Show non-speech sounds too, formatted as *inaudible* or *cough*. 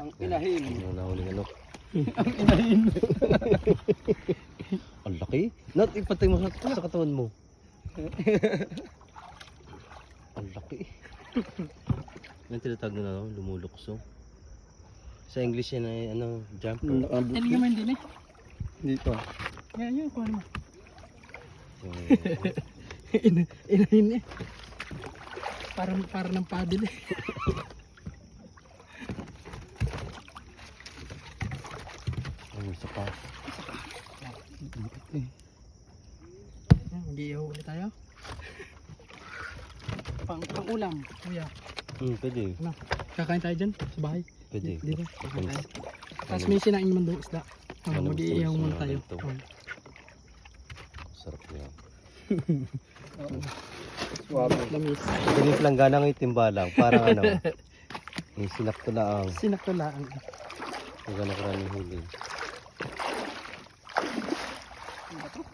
Ang inahin. Ano nahuli *laughs* ano? Ang inahin. *laughs* Ang laki. Nat, ipatay mo sa, sa katawan mo. *laughs* Ang laki. Yan tinatawag na ano, lumulukso. Sa English yan ay ano, jumper. Ano naman din eh. Dito. Yan yun, ano. Yung, Ina- Inahin eh. Parang, parang ng paddle eh. Ano, isa pa. Yan, Mag-iihaw ulit tayo. Pang, pang ulam, kuya. Hmm, pwede. Ano? Kakain tayo dyan sa bahay. Pwede. Di ba? Kakain tayo. Ano, Tapos may sinain naman doon isda. Ano Ano, mag-iihaw muna tayo. Sarap niya. Suwabe. *laughs* Lamis. Ganit lang gana ng timbalang. Parang ano. *laughs* Yung sinakto na ang. Sinakto lang. Kung gano'n karaming huli. otro.